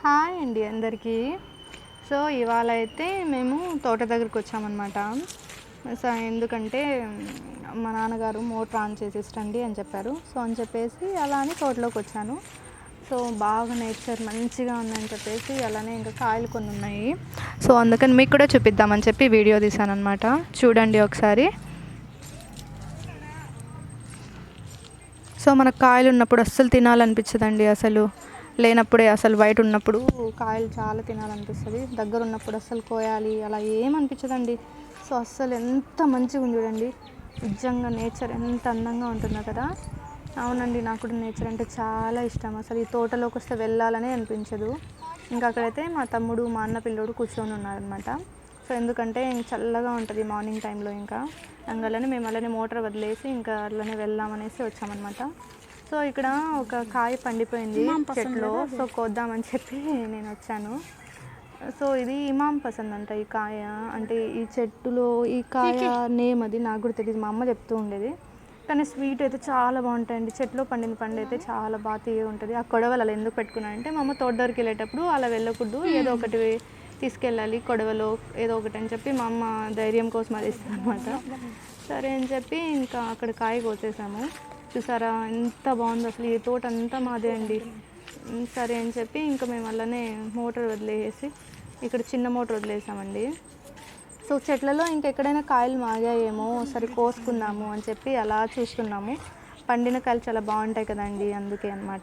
Hi అండి అందరికీ. So ఇవాళ అయితే మేము తోట దగ్గరికి వచ్చామన్నమాట. సో ఎందుకంటే మా నాన్నగారు మోటార్ ఆన్ చేసేసండి అని చెప్పారు. సో అని చెప్పేసి అలా అని తోటలోకి వచ్చాను. సో బాగా నేచర్ మంచిగా ఉందని చెప్పేసి అలానే ఇంకా కాయలు కొన్ని ఉన్నాయి. సో అందుకని మీకు కూడా చూపిద్దామని చెప్పి వీడియో తీశాను అనమాట చూడండి ఒకసారి. సో మనకు కాయలు ఉన్నప్పుడు అస్సలు తినాలనిపించదండి అసలు. లేనప్పుడే అసలు బయట ఉన్నప్పుడు కాయలు చాలా తినాలనిపిస్తుంది. దగ్గర ఉన్నప్పుడు అస్సలు కోయాలి అలా ఏమనిపించదండి సో అస్సలు ఎంత మంచిగా ఉంది చూడండి. నిజంగా నేచర్ ఎంత అందంగా ఉంటుందో కదా. అవునండి నాకు కూడా నేచర్ అంటే చాలా ఇష్టం. అసలు ఈ తోటలోకి వస్తే వెళ్ళాలనే అనిపించదు. ఇంకా అక్కడైతే మా తమ్ముడు మా అన్న పిల్లోడు కూర్చొని ఉన్నారనమాట సో ఎందుకంటే చల్లగా ఉంటుంది మార్నింగ్ టైంలో ఇంకా. అందువల్లనే మేము అలానే మోటార్ వదిలేసి ఇంకా అలానే వెళ్దామనేసి వచ్చామన్నమాట. సో ఇక్కడ ఒక కాయ పండిపోయింది చెట్లో. సో కోద్దామని చెప్పి నేను వచ్చాను. సో ఇది ఇమాం పసంద్ అంట ఈ కాయ. అంటే ఈ చెట్టులో ఈ కాయ నేమ్ అది నాకు కూడా తెలియదు మా అమ్మ చెప్తూ ఉండేది. కానీ స్వీట్ అయితే చాలా బాగుంటాయండి. చెట్లో పండిన పండు అయితే చాలా బాగా తీయ ఉంటుంది. ఆ కొడవలు అలా ఎందుకు పెట్టుకున్నానంటే మా అమ్మ తోట దగ్గరికి వెళ్ళేటప్పుడు అలా వెళ్ళకూడదు. ఏదో ఒకటి తీసుకెళ్ళాలి కొడవలో ఏదో ఒకటి అని చెప్పి మా అమ్మ ధైర్యం కోసం అది ఇస్తుంది అనమాట సరే అని చెప్పి ఇంకా అక్కడ కాయ కోసేసాము. చూసారా? ఎంత బాగుందో అసలు ఈ తోట అంతా మాదే అండి. సరే అని చెప్పి ఇంకా మేము అలానే మోటార్ వదిలేసి ఇక్కడ చిన్న మోటార్ వదిలేసామండి. సో చెట్లలో ఇంకెక్కడైనా కాయలు మాగాయేమో సరే కోసుకుందాము అని చెప్పి అలా చూస్తున్నాము పండిన కాయలు చాలా బాగుంటాయి కదండి అందుకే అనమాట